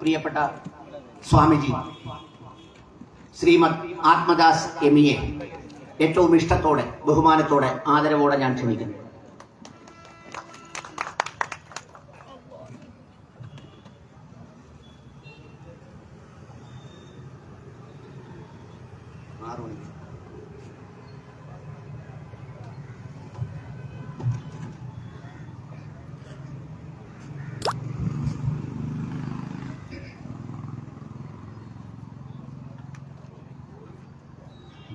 പ്രിയപ്പെട്ട സ്വാമിജി ശ്രീമദ് ആത്മദാസ് എമിയെ ഏറ്റവും ഇഷ്ടത്തോടെ ബഹുമാനത്തോടെ ആദരവോടെ ഞാൻ ക്ഷണിക്കുന്നു.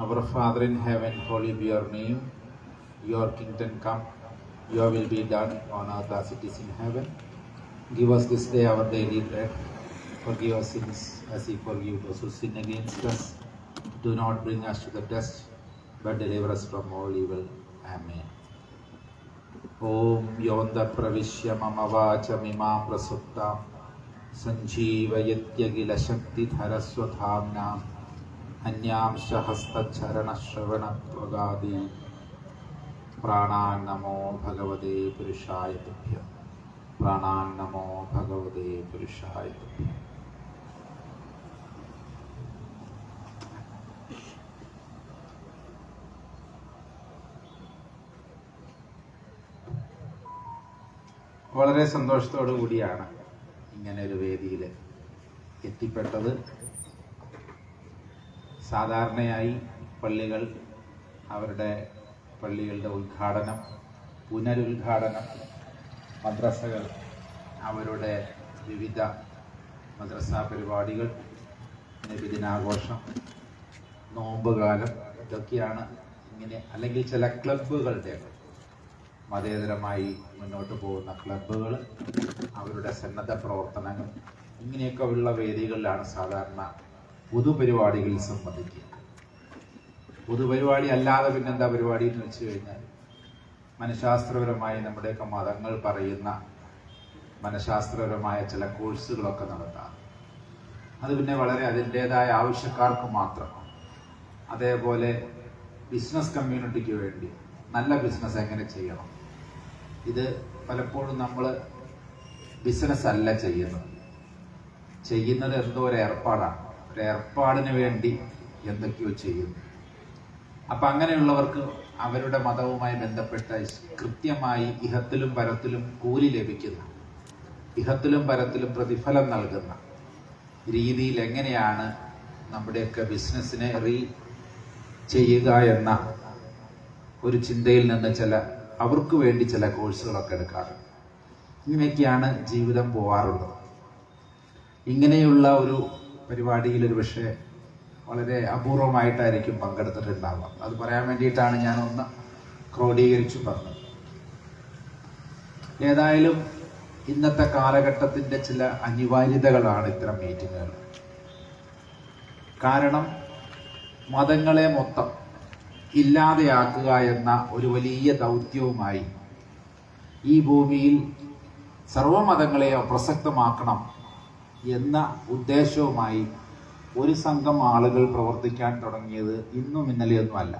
Our Father in heaven, holy be your name. Your kingdom come. Your will be done on earth as it is in heaven. Give us this day our daily bread. Forgive us sins as we forgive those who sin against us. Do not bring us to the test, but deliver us from all evil. Amen. ॐ योऽन्तप्रविश्य मम वाचमिमां प्रसुप्तां सञ्जीवयत्यखिलशक्तिधरस्वधाम्नाम् അന്യാംശഹസ്തരണശ്രവണത്വകാദി പ്രാണാൻ നമോ പുരുഷായ തുഭ്യ. പ്രാണാൻ നമോ പുരുഷായ തുഭ്യ. വളരെ സന്തോഷത്തോടു കൂടിയാണ് ഇങ്ങനെ ഒരു വേദിയിൽ എത്തിപ്പെട്ടത്. സാധാരണയായി പള്ളികൾ അവരുടെ പള്ളികളുടെ ഉദ്ഘാടനം പുനരുദ്ഘാടനം മദ്രസകൾ അവരുടെ വിവിധ മദ്രസ പരിപാടികൾ നബിദിനാഘോഷം നോമ്പുകാലം ഇതൊക്കെയാണ് ഇങ്ങനെ അല്ലെങ്കിൽ ചില ക്ലബ്ബുകളുടെ മതേതരമായി മുന്നോട്ട് പോകുന്ന ക്ലബ്ബുകൾ അവരുടെ സന്നദ്ധ പ്രവർത്തനങ്ങൾ ഇങ്ങനെയൊക്കെ ഉള്ള വേദികളിലാണ് സാധാരണ പൊതുപരിപാടികളിൽ സംബന്ധിക്കുക പൊതുപരിപാടി അല്ലാതെ പിന്നെന്താ പരിപാടി എന്ന് വെച്ച് കഴിഞ്ഞാൽ മനഃശാസ്ത്രപരമായി നമ്മുടെയൊക്കെ മതങ്ങൾ പറയുന്ന മനഃശാസ്ത്രപരമായ ചില കോഴ്സുകളൊക്കെ നടത്താം. അത് പിന്നെ വളരെ അതിന്റെതായ ആവശ്യക്കാർക്ക് മാത്രം. അതേപോലെ ബിസിനസ് കമ്മ്യൂണിറ്റിക്ക് വേണ്ടി നല്ല ബിസിനസ് എങ്ങനെ ചെയ്യണം? ഇത് പലപ്പോഴും നമ്മൾ ബിസിനസ് അല്ല ചെയ്യുന്നത്. ചെയ്യുന്നത് എന്തോ ഒരു ഏർപ്പാടാണ്. ഒരു ഏർപ്പാടിന് വേണ്ടി എന്തൊക്കെയോ ചെയ്യുന്നു. അപ്പൊ അങ്ങനെയുള്ളവർക്ക് അവരുടെ മതവുമായി ബന്ധപ്പെട്ട കൃത്യമായി ഇഹത്തിലും പരത്തിലും കൂലി ലഭിക്കുന്ന ഇഹത്തിലും പരത്തിലും പ്രതിഫലം നൽകുന്ന രീതിയിൽ എങ്ങനെയാണ് നമ്മുടെയൊക്കെ ബിസിനസ്സിനെ റീ ചെയ്യുക എന്ന ഒരു ചിന്തയിൽ നിന്ന് ചില അവർക്ക് വേണ്ടി ചില കോഴ്സുകളൊക്കെ എടുക്കാറുണ്ട് ഇങ്ങനെയൊക്കെയാണ് ജീവിതം പോവാറുള്ളത്. ഇങ്ങനെയുള്ള ഒരു പരിപാടിയിൽ ഒരു പക്ഷേ വളരെ അപൂർവമായിട്ടായിരിക്കും പങ്കെടുത്തിട്ടുണ്ടാവുക. അത് പറയാൻ വേണ്ടിയിട്ടാണ് ഞാൻ ഒന്ന് ക്രോഡീകരിച്ചു പറഞ്ഞത്. ഏതായാലും ഇന്നത്തെ കാലഘട്ടത്തിന്റെ ചില അനിവാര്യതകളാണ് ഇത്തരം മീറ്റിങ്ങുകൾ. കാരണം മതങ്ങളെ മൊത്തം ഇല്ലാതെയാക്കുക എന്ന ഒരു വലിയ ദൗത്യവുമായി ഈ ഭൂമിയിൽ സർവമതങ്ങളെയോ അപ്രസക്തമാക്കണം എന്ന ഉദ്ദേശവുമായി ഒരു സംഘം ആളുകൾ പ്രവർത്തിക്കാൻ തുടങ്ങിയത് ഇന്നും ഇന്നലെയൊന്നുമല്ല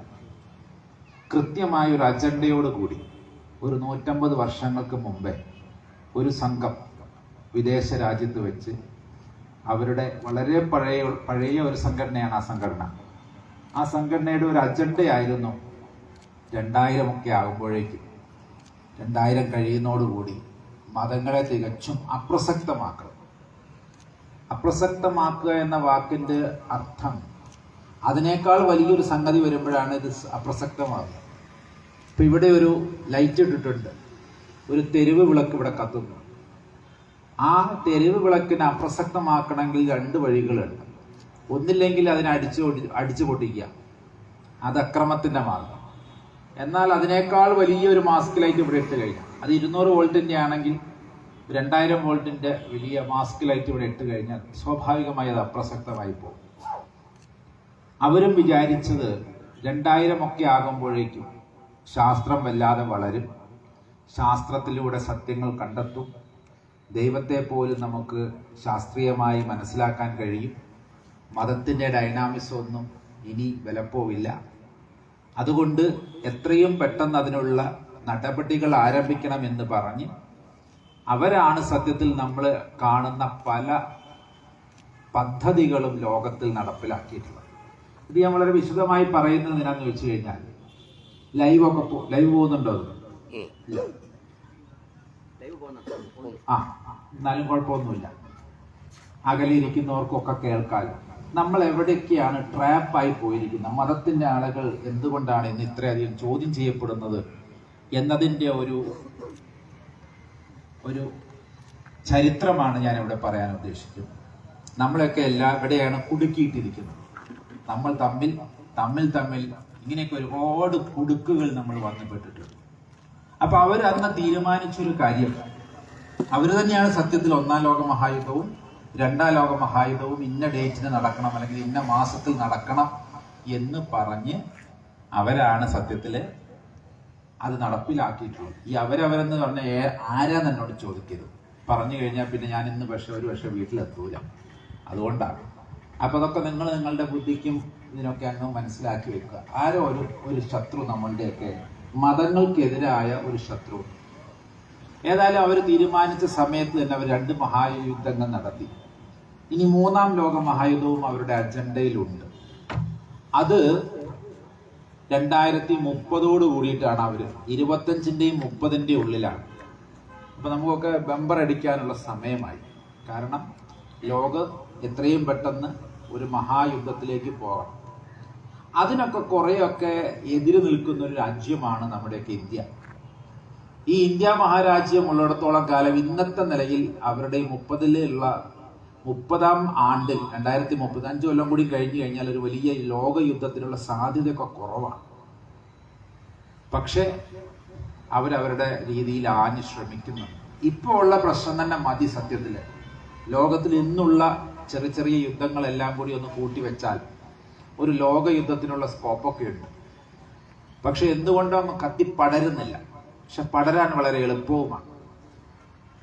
കൃത്യമായ ഒരു അജണ്ടയോട് കൂടി ഒരു നൂറ്റമ്പത് വർഷങ്ങൾക്ക് മുമ്പേ ഒരു സംഘം വിദേശ രാജ്യത്ത് വെച്ച് അവരുടെ വളരെ പഴയ പഴയ ഒരു സംഘടനയാണ് ആ സംഘടന. ആ സംഘടനയുടെ ഒരു അജണ്ടയായിരുന്നു രണ്ടായിരം ഒക്കെ ആകുമ്പോഴേക്കും രണ്ടായിരം കഴിയുന്നതോടുകൂടി മതങ്ങളെ തികച്ചും അപ്രസക്തമാക്കണം അപ്രസക്തമാക്കുക എന്ന വാക്കിന്റെ അർത്ഥം. അതിനേക്കാൾ വലിയൊരു സംഗതി വരുമ്പോഴാണ് ഇത് അപ്രസക്തമാകുക ഇപ്പം ഇവിടെ ഒരു ലൈറ്റ് ഇട്ടിട്ടുണ്ട്. ഒരു തെരുവ് വിളക്ക് ഇവിടെ കത്തുന്നു. ആ തെരുവ് വിളക്കിനെ അപ്രസക്തമാക്കണമെങ്കിൽ രണ്ട് വഴികളുണ്ട്. ഒന്നില്ലെങ്കിൽ അതിനെ അടിച്ചു അടിച്ചു പൊട്ടിക്കുക. അത് അക്രമത്തിന്റെ മാർഗം. എന്നാൽ അതിനേക്കാൾ വലിയൊരു മാസ്ക് ലൈറ്റ് ഇവിടെ ഇട്ട് കഴിഞ്ഞാൽ അത് ഇരുന്നൂറ് വോൾട്ടിന്റെ ആണെങ്കിൽ രണ്ടായിരം വോൾട്ടിന്റെ വലിയ മാസ്ക് ലൈറ്റ് ഇവിടെ ഇട്ട് കഴിഞ്ഞാൽ സ്വാഭാവികമായി അത് അപ്രസക്തമായി പോകും. അവരും വിചാരിച്ചത് രണ്ടായിരം ഒക്കെ ആകുമ്പോഴേക്കും ശാസ്ത്രം വല്ലാതെ വളരും. ശാസ്ത്രത്തിലൂടെ സത്യങ്ങൾ കണ്ടെത്തും. ദൈവത്തെ പോലും നമുക്ക് ശാസ്ത്രീയമായി മനസ്സിലാക്കാൻ കഴിയും. മതത്തിന്റെ ഡൈനാമിക്സ് ഒന്നും ഇനി വിലപ്പോവില്ല. അതുകൊണ്ട് എത്രയും പെട്ടെന്ന് അതിനുള്ള നടപടികൾ ആരംഭിക്കണമെന്ന് പറഞ്ഞ് അവരാണ് സത്യത്തിൽ നമ്മൾ കാണുന്ന പല പദ്ധതികളും ലോകത്തിൽ നടപ്പിലാക്കിയിട്ടുള്ളത്. ഇത് ഞാൻ വളരെ വിശദമായി പറയുന്നത് എന്നാന്ന് വെച്ച് കഴിഞ്ഞാൽ ലൈവ് ഒക്കെ ലൈവ് പോകുന്നുണ്ടോ അത്? ആ എന്നാലും കുഴപ്പമൊന്നുമില്ല. അകലിരിക്കുന്നവർക്കൊക്കെ കേൾക്കാലോ. നമ്മൾ എവിടെയൊക്കെയാണ് ട്രാപ്പായി പോയിരിക്കുന്നത്? മതത്തിന്റെ ആളുകൾ എന്തുകൊണ്ടാണ് ഇന്ന് ഇത്രയധികം ചോദ്യം ചെയ്യപ്പെടുന്നത് എന്നതിന്റെ ഒരു ഒരു ചരിത്രമാണ് ഞാൻ ഇവിടെ പറയാൻ ഉദ്ദേശിക്കുന്നത്. നമ്മളൊക്കെ എല്ലാ എവിടെയാണ് കുടുക്കിയിട്ടിരിക്കുന്നത്. നമ്മൾ തമ്മിൽ തമ്മിൽ തമ്മിൽ ഇങ്ങനെയൊക്കെ ഒരുപാട് കുടുക്കുകൾ നമ്മൾ വന്നുപെട്ടിട്ടുണ്ട്. അപ്പൊ അവർ അന്ന് തീരുമാനിച്ചൊരു കാര്യം. അവർ തന്നെയാണ് സത്യത്തിൽ ഒന്നാം ലോക മഹായുദ്ധവും രണ്ടാം ലോക മഹായുദ്ധവും ഇന്ന ഡേറ്റിന് നടക്കണം അല്ലെങ്കിൽ ഇന്ന മാസത്തിൽ നടക്കണം എന്ന് പറഞ്ഞ് അവരാണ് സത്യത്തിൽ അത് നടപ്പിലാക്കിയിട്ടുള്ളത് ഈ അവരവരെന്ന് പറഞ്ഞ ആരാന്ന് എന്നോട് ചോദിക്കരുത്. പറഞ്ഞു കഴിഞ്ഞാൽ പിന്നെ ഞാൻ ഇന്ന് പക്ഷെ ഒരു പക്ഷെ വീട്ടിലെത്തൂല. അതുകൊണ്ടാണ്. അപ്പൊ അതൊക്കെ നിങ്ങൾ നിങ്ങളുടെ ബുദ്ധിക്കും ഇതിനൊക്കെ അങ്ങ് മനസ്സിലാക്കി വെക്കുക. ആരോ ഒരു ഒരു ശത്രു നമ്മളുടെയൊക്കെ മതങ്ങൾക്കെതിരായ ഒരു ശത്രു. ഏതായാലും അവർ തീരുമാനിച്ച സമയത്ത് തന്നെ അവർ രണ്ട് മഹായുദ്ധങ്ങൾ നടത്തി. ഇനി മൂന്നാം ലോക മഹായുദ്ധവും അവരുടെ അജണ്ടയിലുണ്ട്. അത് രണ്ടായിരത്തി മുപ്പതോട് കൂടിയിട്ടാണ് അവർ ഇരുപത്തഞ്ചിന്റെയും മുപ്പതിന്റെയും ഉള്ളിലാണ്. അപ്പോൾ നമുക്കൊക്കെ ബമ്പർ അടിക്കാനുള്ള സമയമായി. കാരണം ലോകം എത്രയും പെട്ടെന്ന് ഒരു മഹായുദ്ധത്തിലേക്ക് പോകണം അതിനൊക്കെ കുറേയൊക്കെ എതിര് നിൽക്കുന്ന ഒരു രാജ്യമാണ് നമ്മുടെയൊക്കെ ഇന്ത്യ. ഈ ഇന്ത്യ മഹാരാജ്യം ഉള്ളിടത്തോളം കാലം ഇന്നത്തെ നിലയിൽ അവരുടെ മുപ്പതിലുള്ള മുപ്പതാം ആണ്ടിൽ രണ്ടായിരത്തി മുപ്പത്തി അഞ്ച് കൊല്ലം കൂടി കഴിഞ്ഞു കഴിഞ്ഞാൽ ഒരു വലിയ ലോകയുദ്ധത്തിനുള്ള സാധ്യതയൊക്കെ കുറവാണ്. പക്ഷെ അവരവരുടെ രീതിയിൽ ആഞ്ഞ് ശ്രമിക്കുന്നു ഇപ്പോൾ ഉള്ള പ്രശ്നം തന്നെ മതി സത്യത്തിൽ. ലോകത്തിൽ ഇന്നുള്ള ചെറിയ ചെറിയ യുദ്ധങ്ങളെല്ലാം കൂടി ഒന്ന് കൂട്ടിവെച്ചാൽ ഒരു ലോക യുദ്ധത്തിനുള്ള സ്കോപ്പൊക്കെ ഉണ്ട്. പക്ഷെ എന്തുകൊണ്ടും കത്തി പടരുന്നില്ല പക്ഷെ പടരാൻ വളരെ എളുപ്പവുമാണ്.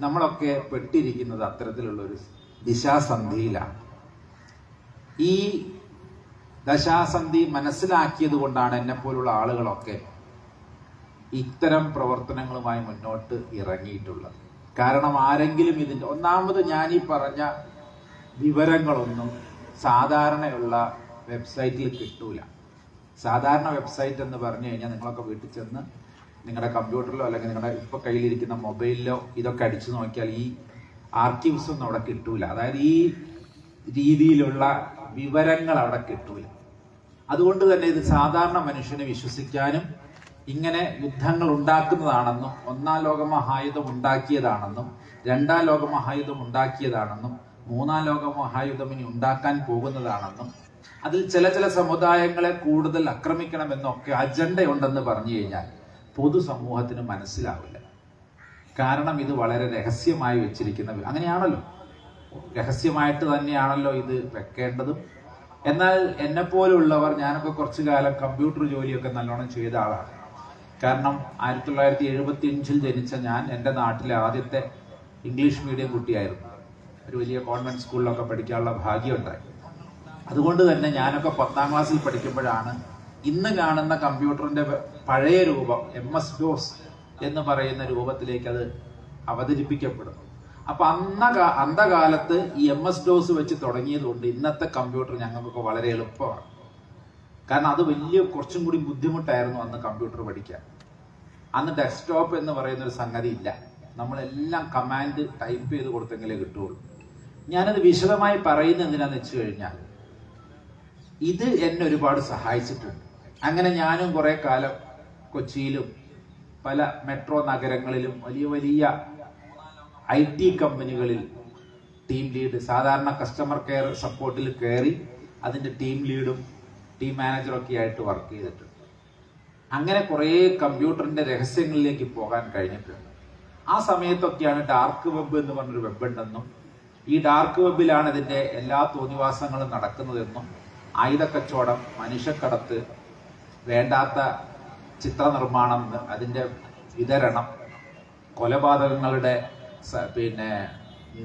നമ്മളൊക്കെ പെട്ടിരിക്കുന്നത് അത്തരത്തിലുള്ള ഒരു ദിശാസന്ധിയിലാണ്. ഈ ദശാസന്ധി മനസ്സിലാക്കിയത് കൊണ്ടാണ് എന്നെ പോലുള്ള ആളുകളൊക്കെ ഇത്തരം പ്രവർത്തനങ്ങളുമായി മുന്നോട്ട് ഇറങ്ങിയിട്ടുള്ളത്. കാരണം ആരെങ്കിലും ഇതിന്റെ ഒന്നാമത് ഞാൻ ഈ പറഞ്ഞ വിവരങ്ങളൊന്നും സാധാരണയുള്ള വെബ്സൈറ്റിൽ കിട്ടൂല. സാധാരണ വെബ്സൈറ്റ് എന്ന് പറഞ്ഞു കഴിഞ്ഞാൽ നിങ്ങളൊക്കെ വീട്ടിൽ ചെന്ന് നിങ്ങളുടെ കമ്പ്യൂട്ടറിലോ അല്ലെങ്കിൽ നിങ്ങളുടെ ഇപ്പോൾ കയ്യിലിരിക്കുന്ന മൊബൈലിലോ ഇതൊക്കെ അടിച്ചു നോക്കിയാൽ ഈ ആർക്കീവ്സ് ഒന്നും അവിടെ കിട്ടൂല. അതായത് ഈ രീതിയിലുള്ള വിവരങ്ങൾ അവിടെ കിട്ടൂല. അതുകൊണ്ട് തന്നെ ഇത് സാധാരണ മനുഷ്യനെ വിശ്വസിക്കാനും ഇങ്ങനെ യുദ്ധങ്ങൾ ഉണ്ടാക്കുന്നതാണെന്നും ഒന്നാം ലോക മഹായുധം ഉണ്ടാക്കിയതാണെന്നും രണ്ടാം ലോക മഹായുധം ഉണ്ടാക്കിയതാണെന്നും മൂന്നാം ലോക മഹായുധം ഇനി ഉണ്ടാക്കാൻ പോകുന്നതാണെന്നും അതിൽ ചില ചില സമുദായങ്ങളെ കൂടുതൽ ആക്രമിക്കണമെന്നൊക്കെ അജണ്ടയുണ്ടെന്ന് പറഞ്ഞു കഴിഞ്ഞാൽ പൊതുസമൂഹത്തിന് മനസ്സിലാവില്ല. കാരണം ഇത് വളരെ രഹസ്യമായി വെച്ചിരിക്കുന്ന അങ്ങനെയാണല്ലോ. രഹസ്യമായിട്ട് തന്നെയാണല്ലോ ഇത് വെക്കേണ്ടതും. എന്നാൽ എന്നെ പോലുള്ളവർ ഞാനൊക്കെ കുറച്ചു കാലം കമ്പ്യൂട്ടർ ജോലിയൊക്കെ നല്ലോണം ചെയ്ത ആളാണ്. കാരണം ആയിരത്തി തൊള്ളായിരത്തി എഴുപത്തി അഞ്ചിൽ ജനിച്ച ഞാൻ എന്റെ നാട്ടിലെ ആദ്യത്തെ ഇംഗ്ലീഷ് മീഡിയം കുട്ടിയായിരുന്നു. ഒരു വലിയ കോൺവെന്റ് സ്കൂളിലൊക്കെ പഠിക്കാനുള്ള ഭാഗ്യമുണ്ടായി. അതുകൊണ്ട് തന്നെ ഞാനൊക്കെ പത്താം ക്ലാസ്സിൽ പഠിക്കുമ്പോഴാണ് ഇന്ന് കാണുന്ന കമ്പ്യൂട്ടറിന്റെ പഴയ രൂപം എം എസ് ഡോസ് എന്ന് പറയുന്ന രൂപത്തിലേക്ക് അത് അവതരിപ്പിക്കപ്പെടുന്നു. അപ്പൊ അന്ന അന്ധകാലത്ത് ഈ എം എസ് ഡോസ് വെച്ച് തുടങ്ങിയതുകൊണ്ട് ഇന്നത്തെ കമ്പ്യൂട്ടർ ഞങ്ങൾക്കൊക്കെ വളരെ എളുപ്പമാണ്. കാരണം അത് വലിയ കുറച്ചും കൂടി ബുദ്ധിമുട്ടായിരുന്നു അന്ന് കമ്പ്യൂട്ടർ പഠിക്കാൻ. അന്ന് ഡെസ്ക്ടോപ്പ് എന്ന് പറയുന്ന ഒരു സംഗതി ഇല്ല നമ്മളെല്ലാം കമാൻഡ് ടൈപ്പ് ചെയ്ത് കൊടുത്തെങ്കിലേ കിട്ടുള്ളൂ ഞാനത് വിശദമായി പറയുന്ന എന്തിനാന്ന് വെച്ച് കഴിഞ്ഞാൽ ഇത് എന്നെ ഒരുപാട് സഹായിച്ചിട്ടുണ്ട്. അങ്ങനെ ഞാനും കുറെ കാലം കൊച്ചിയിലും പല മെട്രോ നഗരങ്ങളിലും വലിയ വലിയ ഐ ടി കമ്പനികളിൽ ടീം ലീഡ് സാധാരണ കസ്റ്റമർ കെയർ സപ്പോർട്ടിൽ കയറി അതിന്റെ ടീം ലീഡും ടീം മാനേജറും ഒക്കെ ആയിട്ട് വർക്ക് ചെയ്തിട്ടുണ്ട്. അങ്ങനെ കുറേ കമ്പ്യൂട്ടറിന്റെ രഹസ്യങ്ങളിലേക്ക് പോകാൻ കഴിഞ്ഞിട്ടുണ്ട്. ആ സമയത്തൊക്കെയാണ് ഡാർക്ക് വെബ് എന്ന് പറഞ്ഞൊരു വെബ് ഉണ്ടെന്നും ഈ ഡാർക്ക് വെബിലാണ് ഇതിന്റെ എല്ലാ തോന്നിവാസങ്ങളും നടക്കുന്നതെന്നും ആയുധക്കച്ചവടം മനുഷ്യക്കടത്ത് വേണ്ടാത്ത ചിത്രനിർമ്മാണം അതിന്റെ വിതരണം കൊലപാതകങ്ങളുടെ പിന്നെ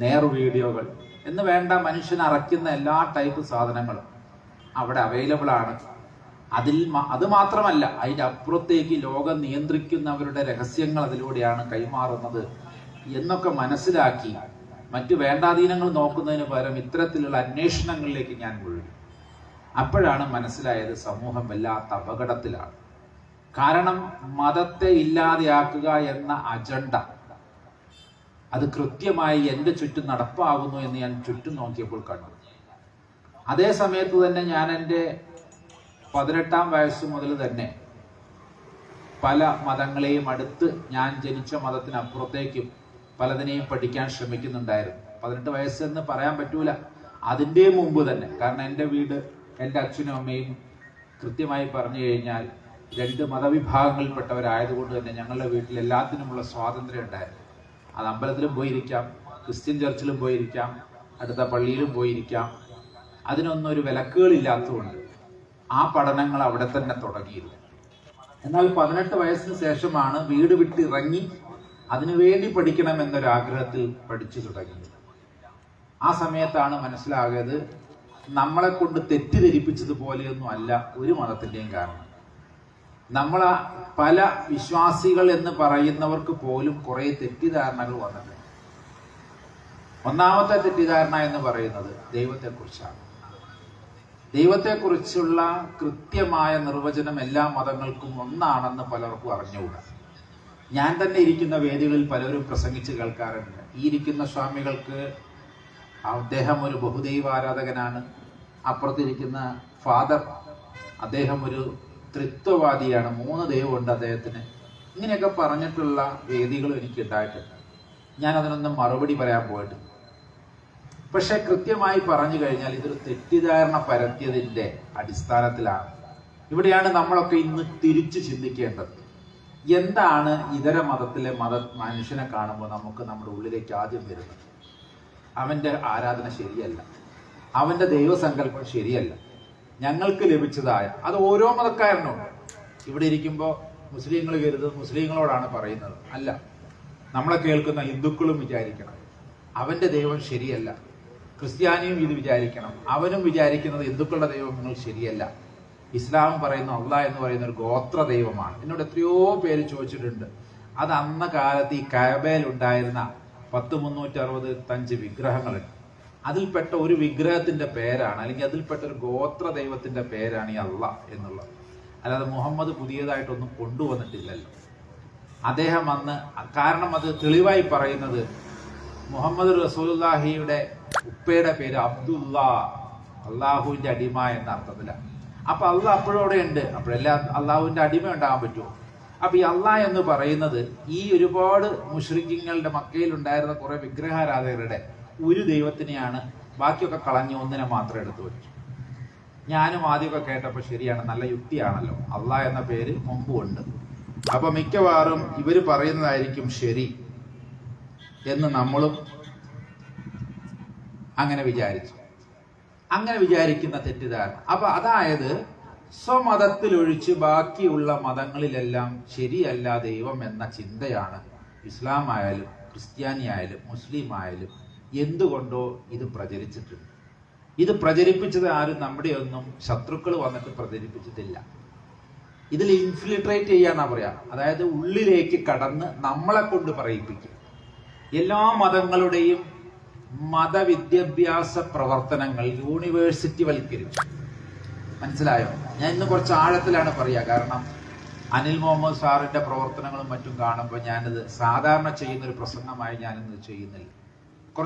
നേർ വീഡിയോകൾ എന്ന് വേണ്ട മനുഷ്യൻ അറയ്ക്കുന്ന എല്ലാ ടൈപ്പ് സാധനങ്ങളും അവിടെ അവൈലബിൾ ആണ്. അതിൽ അത് മാത്രമല്ല അതിന്റെ അപ്പുറത്തേക്ക് ലോകം നിയന്ത്രിക്കുന്നവരുടെ രഹസ്യങ്ങൾ അതിലൂടെയാണ് കൈമാറുന്നത് എന്നൊക്കെ മനസ്സിലാക്കി മറ്റു വേണ്ടാധീനങ്ങൾ നോക്കുന്നതിന് പകരം ഇത്തരത്തിലുള്ള അന്വേഷണങ്ങളിലേക്ക് ഞാൻ മുഴുകി. അപ്പോഴാണ് മനസ്സിലായത് സമൂഹം വല്ലാത്ത അപകടത്തിലാണ്. കാരണം മതത്തെ ഇല്ലാതെയാക്കുക എന്ന അജണ്ട. അത് കൃത്യമായി എന്റെ ചുറ്റും നടപ്പാകുന്നു എന്ന് ഞാൻ ചുറ്റും നോക്കിയപ്പോൾ കണ്ടു. അതേ സമയത്ത് തന്നെ ഞാൻ എന്റെ പതിനെട്ടാം വയസ്സ് മുതൽ തന്നെ പല മതങ്ങളെയും അടുത്ത് ഞാൻ ജനിച്ച മതത്തിനപ്പുറത്തേക്കും പലതിനെയും പഠിക്കാൻ ശ്രമിക്കുന്നുണ്ടായിരുന്നു. പതിനെട്ട് വയസ്സെന്ന് പറയാൻ പറ്റൂല. അതിന്റെ മുമ്പ് തന്നെ. കാരണം എന്റെ വീട് എന്റെ അച്ഛനും അമ്മയും കൃത്യമായി പറഞ്ഞു കഴിഞ്ഞാൽ രണ്ട് മതവിഭാഗങ്ങളിൽപ്പെട്ടവരായതുകൊണ്ട് തന്നെ ഞങ്ങളുടെ വീട്ടിൽ എല്ലാത്തിനുമുള്ള സ്വാതന്ത്ര്യം ഉണ്ടായിരുന്നു. അത് അമ്പലത്തിലും പോയിരിക്കാം ക്രിസ്ത്യൻ ചർച്ചിലും പോയിരിക്കാം അടുത്ത പള്ളിയിലും പോയിരിക്കാം. അതിനൊന്നും ഒരു വിലക്കുകളില്ലാത്തതുകൊണ്ട് ആ പഠനങ്ങൾ അവിടെ തന്നെ തുടങ്ങിയിരുന്നു. എന്നാൽ പതിനെട്ട് വയസ്സിന് ശേഷമാണ് വീട് വിട്ട് ഇറങ്ങി അതിനുവേണ്ടി പഠിക്കണം എന്നൊരാഗ്രഹത്തിൽ പഠിച്ചു തുടങ്ങിയത്. ആ സമയത്താണ് മനസ്സിലാകിയത് നമ്മളെ കൊണ്ട് തെറ്റിദ്ധരിപ്പിച്ചതുപോലെയൊന്നും അല്ല ഒരു മതത്തിന്റെയും കാരണം. നമ്മൾ പല വിശ്വാസികൾ എന്ന് പറയുന്നവർക്ക് പോലും കുറേ തെറ്റിദ്ധാരണകൾ വന്നിട്ടുണ്ട്. ഒന്നാമത്തെ തെറ്റിദ്ധാരണ എന്ന് പറയുന്നത് ദൈവത്തെക്കുറിച്ചാണ്. ദൈവത്തെക്കുറിച്ചുള്ള കൃത്യമായ നിർവചനം എല്ലാ മതങ്ങൾക്കും ഒന്നാണെന്ന് പലർക്കും അറിഞ്ഞുകൂടാ. ഞാൻ തന്നെ ഇരിക്കുന്ന വേദികളിൽ പലരും പ്രസംഗിച്ച് കേൾക്കാറുണ്ട്. ഈ ഇരിക്കുന്ന സ്വാമികൾക്ക് അദ്ദേഹം ഒരു ബഹുദൈവ ആരാധകനാണ് അപ്പുറത്തിരിക്കുന്ന ഫാദർ അദ്ദേഹം ഒരു ത്രിത്വവാദിയാണ്. മൂന്ന് ദൈവമുണ്ട് അദ്ദേഹത്തിന്. ഇങ്ങനെയൊക്കെ പറഞ്ഞിട്ടുള്ള വേദികളും എനിക്ക് ഉണ്ടായിട്ടുണ്ട് ഞാൻ അതിനൊന്നും മറുപടി പറയാൻ പോയിട്ടില്ല. പക്ഷെ കൃത്യമായി പറഞ്ഞു കഴിഞ്ഞാൽ ഇതൊരു തെറ്റിദ്ധാരണ പരത്തിയതിന്റെ അടിസ്ഥാനത്തിലാണ്. ഇവിടെയാണ് നമ്മളൊക്കെ ഇന്ന് തിരിച്ചു ചിന്തിക്കേണ്ടത്. എന്താണ് ഇതര മതത്തിലെ മത മനുഷ്യനെ കാണുമ്പോൾ നമുക്ക് നമ്മുടെ ഉള്ളിലേക്ക് ആദ്യം വരുന്നത്? അവന്റെ ആരാധന ശരിയല്ല. അവന്റെ ദൈവസങ്കല്പം ശരിയല്ല. ഞങ്ങൾക്ക് ലഭിച്ചതായ അത് ഓരോ മതക്കാരനോ ഇവിടെ ഇരിക്കുമ്പോൾ മുസ്ലിങ്ങൾ കരുതുന്നത് മുസ്ലിങ്ങളോടാണ് പറയുന്നത്. അല്ല നമ്മളെ കേൾക്കുന്ന ഹിന്ദുക്കളും വിചാരിക്കണം. അവന്റെ ദൈവം ശരിയല്ല. ക്രിസ്ത്യാനിയും ഇത് വിചാരിക്കണം. അവനും വിചാരിക്കുന്നത് ഹിന്ദുക്കളുടെ ദൈവങ്ങൾ ശരിയല്ല. ഇസ്ലാം പറയുന്ന അള്ള എന്ന് പറയുന്ന ഒരു ഗോത്ര ദൈവമാണ്. എന്നോട് എത്രയോ പേര് ചോദിച്ചിട്ടുണ്ട്. അത് അന്ന കാലത്ത് ഈ കയബയിൽ ഉണ്ടായിരുന്ന പത്ത് മുന്നൂറ്റി അറുപത്തഞ്ച് വിഗ്രഹങ്ങളുണ്ട്. അതിൽപ്പെട്ട ഒരു വിഗ്രഹത്തിന്റെ പേരാണ് അല്ലെങ്കിൽ അതിൽപ്പെട്ട ഒരു ഗോത്ര ദൈവത്തിന്റെ പേരാണ് ഈ അള്ള എന്നുള്ളത്. അല്ലാതെ മുഹമ്മദ് പുതിയതായിട്ടൊന്നും കൊണ്ടുവന്നിട്ടില്ലല്ലോ. അദ്ദേഹം അന്ന് കാരണം അത് തെളിവായി പറയുന്നത് മുഹമ്മദ് റസൂലുള്ളാഹിയുടെ ഉപ്പയുടെ പേര് അബ്ദുല്ല അള്ളാഹുവിന്റെ അടിമ എന്ന അർത്ഥത്തിലാണ്. അപ്പൊ അള്ള അപ്പോഴും അവിടെ ഉണ്ട് അപ്പോഴെല്ലാം അള്ളാഹുവിന്റെ അടിമ ഉണ്ടാകാൻ പറ്റുമോ അപ്പൊ ഈ അള്ളാഹ് എന്ന് പറയുന്നത് ഈ ഒരുപാട് മുഷ്രിഖിങ്ങളുടെ മക്കയിൽ ഉണ്ടായിരുന്ന കുറെ വിഗ്രഹാരാധകരുടെ ഒരു ദൈവത്തിനെയാണ് ബാക്കിയൊക്കെ കളഞ്ഞ് ഒന്നിനെ മാത്രം എടുത്തു വെച്ചു. ഞാനും ആദ്യമൊക്കെ കേട്ടപ്പോൾ ശരിയാണ് നല്ല യുക്തിയാണല്ലോ. അള്ളാ എന്ന പേര് മുമ്പും ഉണ്ട് അപ്പൊ മിക്കവാറും ഇവർ പറയുന്നതായിരിക്കും ശരി എന്ന് നമ്മളും അങ്ങനെ വിചാരിച്ചു. അങ്ങനെ വിചാരിക്കുന്ന തെറ്റിദ്ധാരണ. അപ്പൊ അതായത് സ്വമതത്തിലൊഴിച്ച് ബാക്കിയുള്ള മതങ്ങളിലെല്ലാം ശരിയല്ല ദൈവം എന്ന ചിന്തയാണ് ഇസ്ലാം ആയാലും ക്രിസ്ത്യാനി ആയാലും മുസ്ലിം ആയാലും എന്തുകൊണ്ടോ ഇത് പ്രചരിച്ചിട്ടുണ്ട്. ഇത് പ്രചരിപ്പിച്ചത് ആരും നമ്മുടെ ഒന്നും ശത്രുക്കൾ വന്നിട്ട് പ്രചരിപ്പിച്ചിട്ടില്ല. ഇതിൽ ഇൻഫിൽട്രേറ്റ് ചെയ്യാന്നാ പറയാ. അതായത് ഉള്ളിലേക്ക് കടന്ന് നമ്മളെ കൊണ്ട് പറയിപ്പിക്കുക. എല്ലാ മതങ്ങളുടെയും മതവിദ്യാഭ്യാസ പ്രവർത്തനങ്ങൾ യൂണിവേഴ്സിറ്റി വൽക്കരിച്ചു മനസ്സിലായോ? ഞാൻ ഇന്ന് കുറച്ച് ആഴത്തിലാണ് പറയുക കാരണം അനിൽ മുഹമ്മദ് സാറിന്റെ പ്രവർത്തനങ്ങളും മറ്റും കാണുമ്പോൾ ഞാനിത് സാധാരണ ചെയ്യുന്ന ഒരു പ്രസംഗമായി ഞാനിന്ന് ചെയ്യുന്നില്ല.